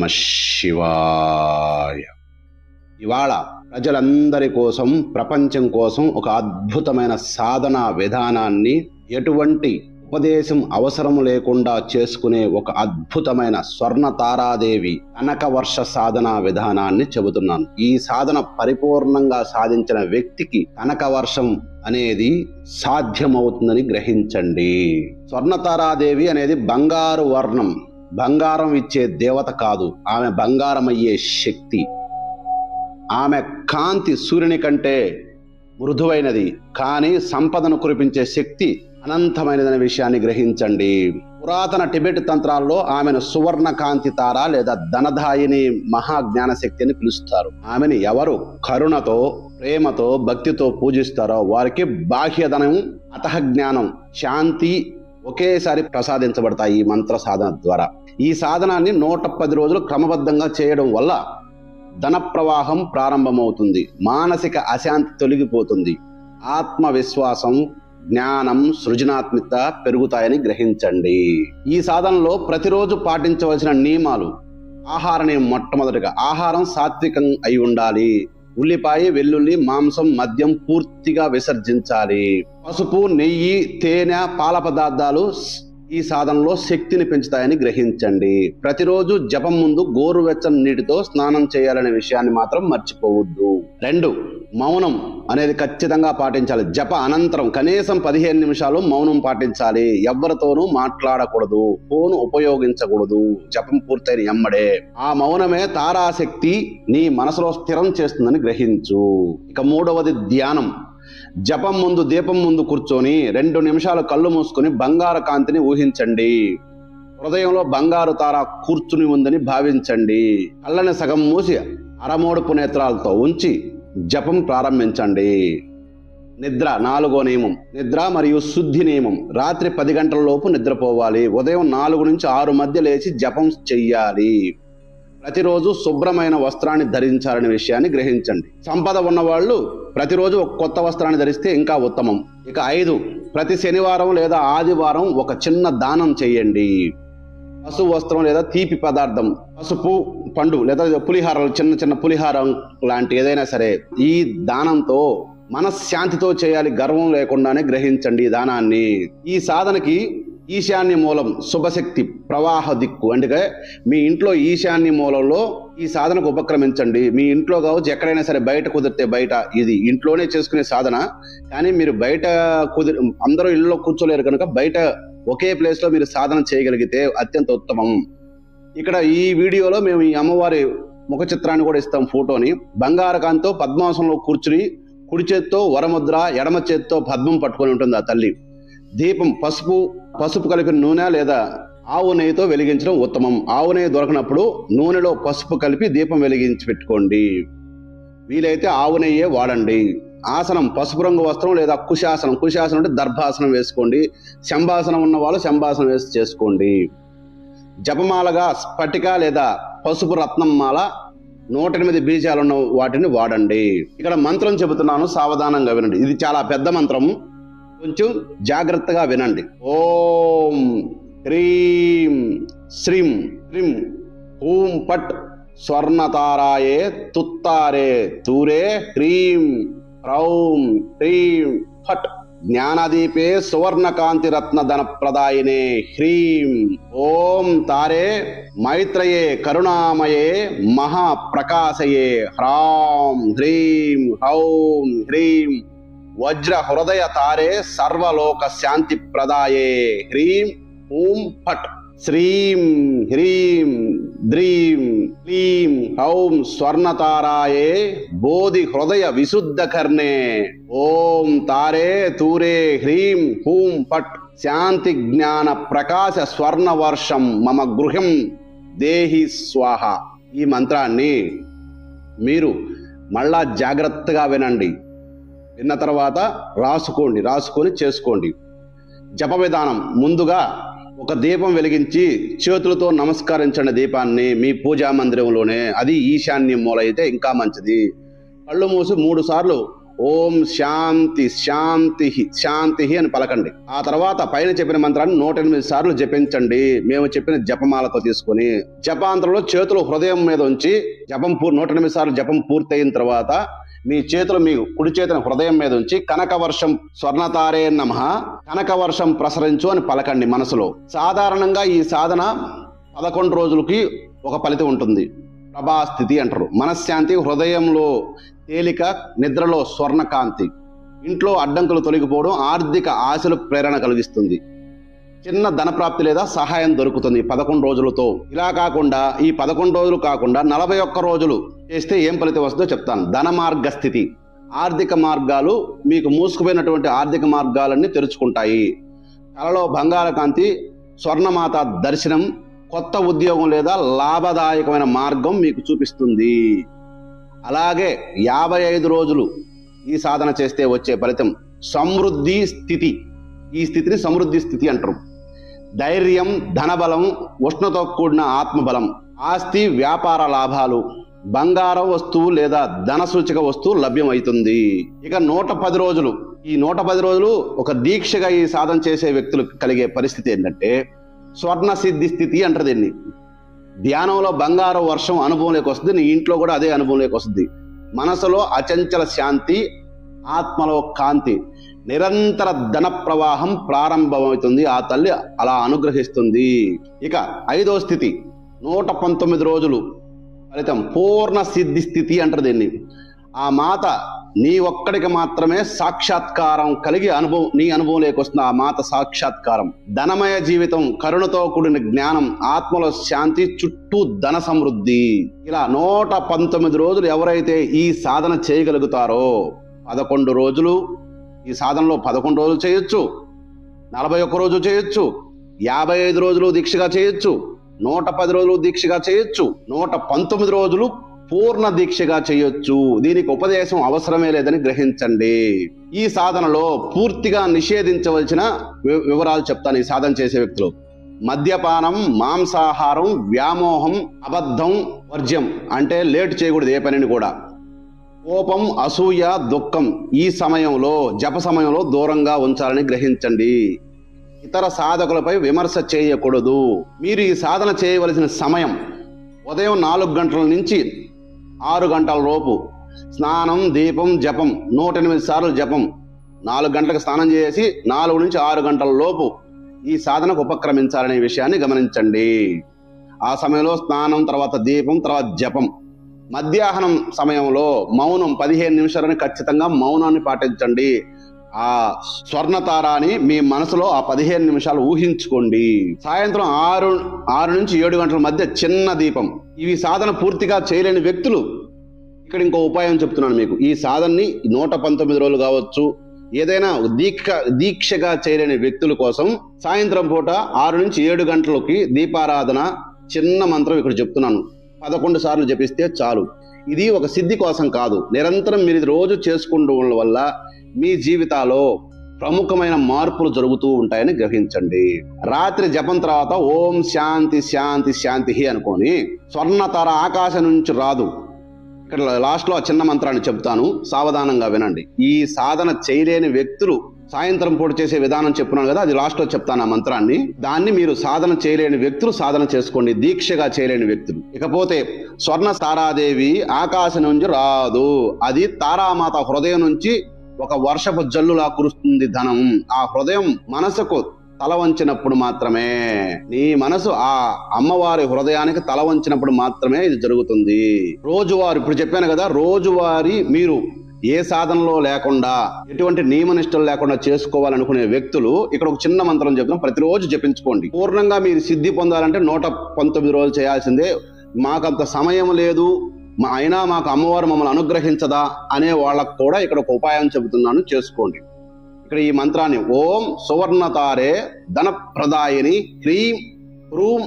నమ శివాయ. ఇవాళ ప్రజలందరి కోసం ప్రపంచం కోసం ఒక అద్భుతమైన సాధన విధానాన్ని ఎటువంటి ఉపదేశం అవసరం లేకుండా చేసుకునే ఒక అద్భుతమైన స్వర్ణ తారాదేవి కనక వర్ష సాధన విధానాన్ని చెబుతున్నాను. ఈ సాధన పరిపూర్ణంగా సాధించిన వ్యక్తికి కనక వర్షం అనేది సాధ్యమవుతుందని గ్రహించండి. స్వర్ణ తారాదేవి అనేది బంగారు వర్ణం. బంగారం ఇచ్చే దేవత కాదు. ఆమె బంగారం అయ్యే శక్తి. ఆమె కాంతి సూర్యుని కంటే మృదువైనది. కానీ సంపదను కురిపించే శక్తి అనంతమైనదనే విషయాన్ని గ్రహించండి. పురాతన టిబెట్ తంత్రాల్లో ఆమెను సువర్ణ కాంతి తార లేదా ధనదాయిని మహాజ్ఞానశక్తి అని పిలుస్తారు. ఆమెను ఎవరు కరుణతో ప్రేమతో భక్తితో పూజిస్తారో వారికి బాహ్యధనం అతహ జ్ఞానం శాంతి ఒకేసారి ప్రసాదించబడతాయి ఈ మంత్ర సాధన ద్వారా. ఈ సాధనాన్ని నూట పది రోజులు క్రమబద్ధంగా చేయడం వల్ల ధన ప్రవాహం ప్రారంభమవుతుంది. మానసిక అశాంతి తొలగిపోతుంది. ఆత్మవిశ్వాసం జ్ఞానం సృజనాత్మకత పెరుగుతాయని గ్రహించండి. ఈ సాధనలో ప్రతిరోజు పాటించవలసిన నియమాలు. ఆహారని మొట్టమొదటిగా ఆహారం సాత్వికం అయి ఉండాలి. ఉల్లిపాయ వెల్లుల్లి మాంసం మద్యం పూర్తిగా విసర్జించాలి. పసుపు నెయ్యి తేనె పాల పదార్థాలు ఈ సాధనలో శక్తిని పెంచుతాయని గ్రహించండి. ప్రతిరోజు జపం ముందు గోరువెచ్చని నీటితో స్నానం చేయాలనే విషయాన్ని మాత్రం మర్చిపోవద్దు. రెండు మౌనం అనేది ఖచ్చితంగా పాటించాలి. జప అనంతరం కనీసం పదిహేను నిమిషాలు మౌనం పాటించాలి. ఎవరితోనూ మాట్లాడకూడదు. ఫోన్ ఉపయోగించకూడదు. జపం పూర్తయిన ఎమ్మడే. ఆ మౌనమే తారాశక్తి నీ మనసులో స్థిరం చేస్తుందని గ్రహించు. ఇక మూడవది ధ్యానం. జపం ముందు దీపం ముందు కూర్చొని రెండు నిమిషాలు కళ్ళు మూసుకొని బంగారు కాంతిని ఊహించండి. హృదయంలో బంగారు తార కూర్చుని ఉందని భావించండి. కళ్ళని సగం మూసి అరమోడుపు నేత్రాలతో ఉంచి జపం ప్రారంభించండి. నిద్ర నాలుగో నియమం. నిద్ర మరియు శుద్ధి నియమం. రాత్రి పది గంటల లోపు నిద్రపోవాలి. ఉదయం నాలుగు నుంచి ఆరు మధ్య లేచి జపం చెయ్యాలి. ప్రతిరోజు శుభ్రమైన వస్త్రాన్ని ధరించాలనే విషయాన్ని గ్రహించండి. సంపద ఉన్నవాళ్ళు ప్రతిరోజు ఒక కొత్త వస్త్రాన్ని ధరిస్తే ఇంకా ఉత్తమం. ఇక ఐదు ప్రతి శనివారం లేదా ఆదివారం ఒక చిన్న దానం చేయండి పశు వస్త్రం లేదా తీపి పదార్థం పసుపు పండు లేదా పులిహారాలు చిన్న చిన్న పులిహారం లాంటి ఏదైనా సరే ఈ దానంతో మనశ్శాంతితో చేయాలి గర్వం లేకుండానే గ్రహించండి ఈ దానాన్ని. ఈ సాధనకి ఈశాన్య మూలం శుభశక్తి ప్రవాహ దిక్కు. అంటే మీ ఇంట్లో ఈశాన్య మూలంలో ఈ సాధనకు ఉపక్రమించండి. మీ ఇంట్లో కావచ్చు ఎక్కడైనా సరే బయట కుదిరితే బయట ఇది ఇంట్లోనే చేసుకునే సాధన. కానీ మీరు బయట కుదిరి అందరూ ఇళ్ళలో కూర్చోలేరు కనుక బయట ఒకే ప్లేస్లో మీరు సాధన చేయగలిగితే అత్యంత ఉత్తమం. ఇక్కడ ఈ వీడియోలో మేము ఈ అమ్మవారి ముఖ చిత్రాన్ని కూడా ఇస్తాం ఫోటోని. బంగారకాంతో పద్మాసనంలో కూర్చుని కుడి చేత్తో వరముద్ర ఎడమ చేత్తో పద్మం పట్టుకొని ఉంటుంది ఆ తల్లి. దీపం పసుపు పసుపు కలిపిన నూనె లేదా ఆవు నెయ్యితో వెలిగించడం ఉత్తమం. ఆవు నెయ్యి దొరకనప్పుడు నూనెలో పసుపు కలిపి దీపం వెలిగించి పెట్టుకోండి. వీలైతే ఆవు నెయ్యే వాడండి. ఆసనం పసుపు రంగు వస్త్రం లేదా కుశాసనం. కుశాసనం అంటే దర్భాసనం వేసుకోండి. శంభాసనం ఉన్న వాళ్ళు శంభాసనం వేసి చేసుకోండి. జపమాలగా స్ఫటిక లేదా పసుపు రత్నం మాల నూట ఎనిమిది బీజాలు ఉన్న వాటిని వాడండి. ఇక్కడ మంత్రం చెబుతున్నాను సావధానంగా వినండి. ఇది చాలా పెద్ద మంత్రం. కొంచెం జాగ్రత్తగా వినండి. ఓం హ్రీం శ్రీం హ్రీం హూం పట్ స్వర్ణతారాయే తుత్తారే తూరే హ్రీం హ్రౌం హ్రీం ఫట్. జ్ఞానదీపే సువర్ణకాంతి రత్న ధన ప్రదాయినే హ్రీం. ఓం తారే మైత్రయే కరుణామయే మహాప్రకాశయే హ్రాం హ్రీం హౌం హ్రీం. వజ్ర హృదయ తారే సర్వలోక శాంతి ప్రదాయే హ్రీం. ఓం ఫట్. శ్రీం హ్రీం ద్రీం క్లీం హౌం స్వర్ణతారాయే బోధి హృదయ విశుద్ధ కర్ణే. ఓం తారే తూరే హ్రీం హూం పట్ శాంతి జ్ఞాన ప్రకాశ స్వర్ణ వర్షం మమ గృహం దేహి స్వాహ. ఈ మంత్రాన్ని మీరు మళ్ళా జాగ్రత్తగా వినండి. విన్న తర్వాత రాసుకోండి రాసుకొని చేసుకోండి. జప విధానం ముందుగా ఒక దీపం వెలిగించి చేతులతో నమస్కరించండి దీపాన్ని మీ పూజా మందిరంలోనే. అది ఈశాన్య మూల అయితే ఇంకా మంచిది. కళ్ళు మూసి మూడు సార్లు ఓం శాంతి శాంతి శాంతి అని పలకండి. ఆ తర్వాత పైన చెప్పిన మంత్రాన్ని నూట ఎనిమిది సార్లు జపించండి. మేము చెప్పిన జపమాలతో తీసుకొని జపాంతరంలో చేతులు హృదయం మీద ఉంచి జపం పూర్ నూట ఎనిమిది సార్లు జపం పూర్తయిన తర్వాత మీ చేతులు మీ కుడి చేతిని హృదయం మీద ఉంచి కనక వర్షం స్వర్ణతారే నమ. కనక వర్షం ప్రసరించు అని పలకండి మనసులో. సాధారణంగా ఈ సాధన పదకొండు రోజులకి ఒక ఫలితం ఉంటుంది. ప్రభాస్థితి అంటారు. మనశ్శాంతి హృదయంలో తేలిక నిద్రలో స్వర్ణకాంతి. ఇంట్లో అడ్డంకులు తొలగిపోవడం ఆర్థిక ఆశలు ప్రేరణ కలిగిస్తుంది. చిన్న ధనప్రాప్తి లేదా సహాయం దొరుకుతుంది పదకొండు రోజులతో. ఇలా కాకుండా ఈ పదకొండు రోజులు కాకుండా నలభై ఒక్క రోజులు చేస్తే ఏం ఫలితం వస్తుందో చెప్తాను. ధన మార్గ స్థితి. ఆర్థిక మార్గాలు మీకు మూసుకుపోయినటువంటి ఆర్థిక మార్గాలన్నీ తెరుచుకుంటాయి. కలలో బంగాళకాంతి స్వర్ణమాత దర్శనం కొత్త ఉద్యోగం లేదా లాభదాయకమైన మార్గం మీకు చూపిస్తుంది. అలాగే యాభై ఐదు రోజులు ఈ సాధన చేస్తే వచ్చే ఫలితం సమృద్ధి స్థితి. ఈ స్థితిని సమృద్ధి స్థితి అంటారు. ధైర్యం ధనబలం ఉష్ణతో కూడిన ఆత్మబలం ఆస్తి వ్యాపార లాభాలు బంగారం వస్తువు లేదా ధన సూచిక వస్తువు లభ్యమవుతుంది ఇక నూట పది రోజులు. ఈ నూట పది రోజులు ఒక దీక్షగా ఈ సాధన చేసే వ్యక్తులు కలిగే పరిస్థితి ఏంటంటే స్వర్ణ సిద్ధి స్థితి అంటారు దీన్ని. ధ్యానంలో బంగారం వర్షం అనుభవంలోకి వస్తుంది నీ ఇంట్లో కూడా అదే అనుభవంలోకి వస్తుంది. మనసులో అచంచల శాంతి ఆత్మలో కాంతి. నిరంతర ధన ప్రవాహం ప్రారంభమవుతుంది. ఆ తల్లి అలా అనుగ్రహిస్తుంది. ఇక ఐదో స్థితి నూట పంతొమ్మిది రోజులు ఫలితం పూర్ణ సిద్ధి స్థితి అంటారు దీన్ని. ఆ మాత నీ ఒక్కడికి మాత్రమే సాక్షాత్కారం కలిగి అనుభవం నీ అనుభవం లేకొస్తుంది ఆ మాత సాక్షాత్కారం. ధనమయ జీవితం కరుణతో కూడిన జ్ఞానం ఆత్మలో శాంతి చుట్టూ ధన సమృద్ధి. ఇలా నూట పంతొమ్మిది రోజులు ఎవరైతే ఈ సాధన చేయగలుగుతారో పదకొండు రోజులు ఈ సాధనలో పదకొండు రోజులు చేయొచ్చు నలభై ఒక్క రోజు చేయొచ్చు యాభై ఐదు రోజులు దీక్షగా చేయొచ్చు నూట పది రోజులు దీక్షగా చేయొచ్చు నూట పంతొమ్మిది రోజులు పూర్ణ దీక్షగా చేయొచ్చు. దీనికి ఉపదేశం అవసరమే లేదని గ్రహించండి. ఈ సాధనలో పూర్తిగా నిషేధించవలసిన వి- వివరాలు చెప్తాను ఈ సాధన చేసే వ్యక్తులు. మద్యపానం మాంసాహారం వ్యామోహం అబద్ధం వర్జ్యం అంటే లేట్ చేయకూడదు ఏ పనిని కూడా. కోపం అసూయ దుఃఖం ఈ సమయంలో జప సమయంలో దూరంగా ఉంచాలని గ్రహించండి. ఇతర సాధకులపై విమర్శ చేయకూడదు. మీరు ఈ సాధన చేయవలసిన సమయం ఉదయం నాలుగు గంటల నుంచి ఆరు గంటల లోపు. స్నానం దీపం జపం నూట ఎనిమిది సార్లు జపం. నాలుగు గంటలకు స్నానం చేసి నాలుగు నుంచి ఆరు గంటల లోపు ఈ సాధనకు ఉపక్రమించాలనే విషయాన్ని గమనించండి. ఆ సమయంలో స్నానం తర్వాత దీపం తర్వాత జపం. మధ్యాహ్నం సమయంలో మౌనం పదిహేను నిమిషాలని ఖచ్చితంగా మౌనాన్ని పాటించండి. ఆ స్వర్ణతారాని మీ మనసులో ఆ పదిహేను నిమిషాలు ఊహించుకోండి. సాయంత్రం ఆరు ఆరు నుంచి ఏడు గంటల మధ్య చిన్న దీపం. ఇవి సాధన పూర్తిగా చేయలేని వ్యక్తులు ఇక్కడ ఇంకో ఉపాయం చెప్తున్నాను మీకు. ఈ సాధనని నూట పంతొమ్మిది రోజులు కావచ్చు ఏదైనా దీక్ష దీక్షగా చేయలేని వ్యక్తుల కోసం సాయంత్రం పూట ఆరు నుంచి ఏడు గంటలకి దీపారాధన చిన్న మంత్రం ఇక్కడ చెప్తున్నాను. పదకొండు సార్లు జపిస్తే చాలు. ఇది ఒక సిద్ధి కోసం కాదు. నిరంతరం మీరు రోజు చేసుకుంటూ వల్ల మీ జీవితాల్లో ప్రముఖమైన మార్పులు జరుగుతూ ఉంటాయని గ్రహించండి. రాత్రి జపం తర్వాత ఓం శాంతి శాంతి శాంతి అనుకొని స్వర్ణతర ఆకాశం నుంచి రాదు. ఇక్కడ లాస్ట్లో ఆ చిన్న మంత్రాన్ని చెప్తాను. సావధానంగా వినండి. ఈ సాధన చేయలేని వ్యక్తులు సాయంత్రం పూట చేసే విధానం చెప్తున్నాను కదా అది లాస్ట్లో చెప్తాను ఆ మంత్రాన్ని. దాన్ని మీరు సాధన చేయలేని వ్యక్తులు సాధన చేసుకోండి దీక్షగా చేయలేని వ్యక్తులు. ఇకపోతే స్వర్ణ తారాదేవి ఆకాశం నుంచి రాదు. అది తారామాత హృదయం నుంచి ఒక వర్షపు జల్లులా కురుస్తుంది ధనం. ఆ హృదయం మనసుకు తల వంచినప్పుడు మాత్రమే. నీ మనసు ఆ అమ్మవారి హృదయానికి తల వంచినప్పుడు మాత్రమే ఇది జరుగుతుంది. రోజువారి ఇప్పుడు చెప్పాను కదా రోజువారి మీరు ఏ సాధనలో లేకుండా ఎటువంటి నియమనిష్టలు లేకుండా చేసుకోవాలనుకునే వ్యక్తులు ఇక్కడ ఒక చిన్న మంత్రం చెప్తున్నాం ప్రతిరోజు జపించుకోండి. పూర్ణంగా మీరు సిద్ధి పొందాలంటే నూట పంతొమ్మిది రోజులు చేయాల్సిందే. మాకంత సమయం లేదు. మా అయినా మాకు అమ్మవారు మమ్మల్ని అనుగ్రహించదా అనే వాళ్ళకు కూడా ఇక్కడ ఒక ఉపాయం చెబుతున్నాను. చేసుకోండి. ఇక్కడ ఈ మంత్రాన్ని ఓం సువర్ణతారే ధన ప్రదాయని హ్రీం హ్రూం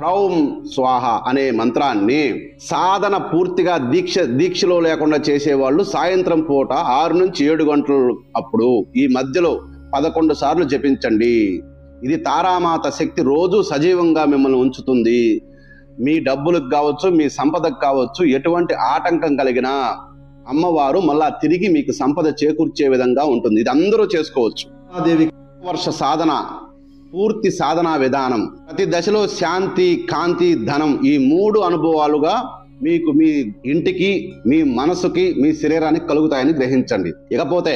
ప్రౌం స్వాహ అనే మంత్రాన్ని సాధన పూర్తిగా దీక్ష దీక్షలో లేకుండా చేసేవాళ్ళు సాయంత్రం పూట ఆరు నుంచి ఏడు గంటలు అప్పుడు ఈ మధ్యలో పదకొండు సార్లు జపించండి. ఇది తారామాత శక్తి రోజు సజీవంగా మిమ్మల్ని ఉంచుతుంది. మీ డబ్బులకు కావచ్చు మీ సంపదకు కావచ్చు ఎటువంటి ఆటంకం కలిగినా అమ్మవారు మళ్ళా తిరిగి మీకు సంపద చేకూర్చే విధంగా ఉంటుంది. ఇది అందరూ చేసుకోవచ్చు. దేవి వర్ష సాధన పూర్తి సాధనా విధానం. ప్రతి దశలో శాంతి కాంతి ధనం ఈ మూడు అనుభవాలుగా మీకు మీ ఇంటికి మీ మనసుకి మీ శరీరానికి కలుగుతాయని గ్రహించండి. ఇకపోతే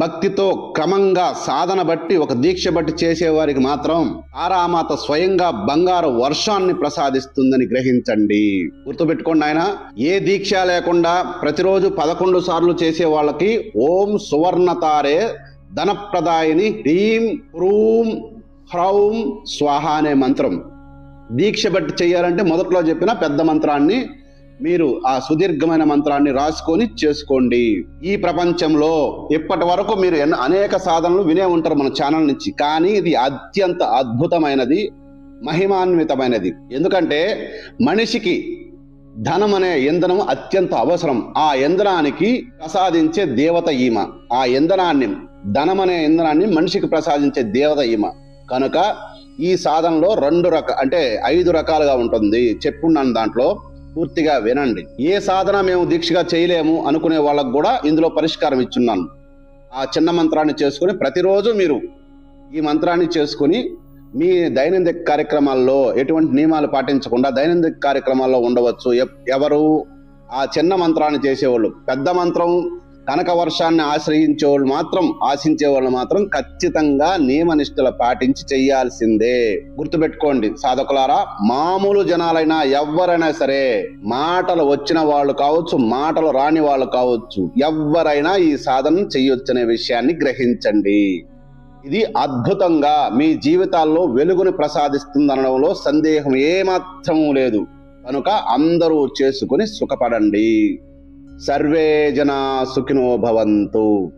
భక్తితో క్రమంగా సాధన బట్టి ఒక దీక్ష బట్టి చేసేవారికి మాత్రం తారామాత స్వయంగా బంగారు వర్షాన్ని ప్రసాదిస్తుందని గ్రహించండి. గుర్తుపెట్టుకోండి ఆయన ఏ దీక్ష లేకుండా ప్రతిరోజు పదకొండు సార్లు చేసే వాళ్ళకి ఓం సువర్ణతారే ధనప్రదాయిని హ్రీం హ్రూం హ్రౌం స్వాహ అనే మంత్రం. దీక్ష బట్టి చేయాలంటే మొదట్లో చెప్పిన పెద్ద మంత్రాన్ని మీరు ఆ సుదీర్ఘమైన మంత్రాన్ని రాసుకొని చేసుకోండి. ఈ ప్రపంచంలో ఇప్పటి వరకు మీరు అనేక సాధనలు వినే ఉంటారు మన ఛానల్ నుంచి కానీ ఇది అత్యంత అద్భుతమైనది మహిమాన్వితమైనది. ఎందుకంటే మనిషికి ధనం అనే ఇంధనం అత్యంత అవసరం. ఆ ఇంధనానికి ప్రసాదించే దేవత ఈమ. ఆ ఇంధనాన్ని ధనం అనే ఇంధనాన్ని మనిషికి ప్రసాదించే దేవత ఈమ. కనుక ఈ సాధనలో రెండు రక అంటే ఐదు రకాలుగా ఉంటుంది. చెప్పున్నాను దాంట్లో పూర్తిగా వినండి. ఏ సాధన మేము దీక్షగా చేయలేము అనుకునే వాళ్ళకు కూడా ఇందులో పరిష్కారం ఇచ్చున్నాను. ఆ చిన్న మంత్రాన్ని చేసుకుని ప్రతిరోజు మీరు ఈ మంత్రాన్ని చేసుకుని మీ దైనందిక కార్యక్రమాల్లో ఎటువంటి నియమాలు పాటించకుండా దైనందిక కార్యక్రమాల్లో ఉండవచ్చు. ఎవరు ఆ చిన్న మంత్రాన్ని చేసేవాళ్ళు పెద్ద మంత్రం కనక వర్షాన్ని ఆశ్రయించే వాళ్ళు మాత్రం ఆశించే వాళ్ళు మాత్రం ఖచ్చితంగా నియమనిష్టలు పాటించి చేయాల్సిందే. గుర్తుపెట్టుకోండి సాధకులారా మామూలు జనాలైనా ఎవరైనా సరే మాటలు వచ్చిన వాళ్ళు కావచ్చు మాటలు రాని వాళ్ళు కావచ్చు ఎవరైనా ఈ సాధన చేయొచ్చనే విషయాన్ని గ్రహించండి. ఇది అద్భుతంగా మీ జీవితాల్లో వెలుగుని ప్రసాదిస్తుందనడంలో సందేహం ఏమాత్రము లేదు. కనుక అందరూ చేసుకుని సుఖపడండి. సర్వే జనా సుఖినో భవంతు.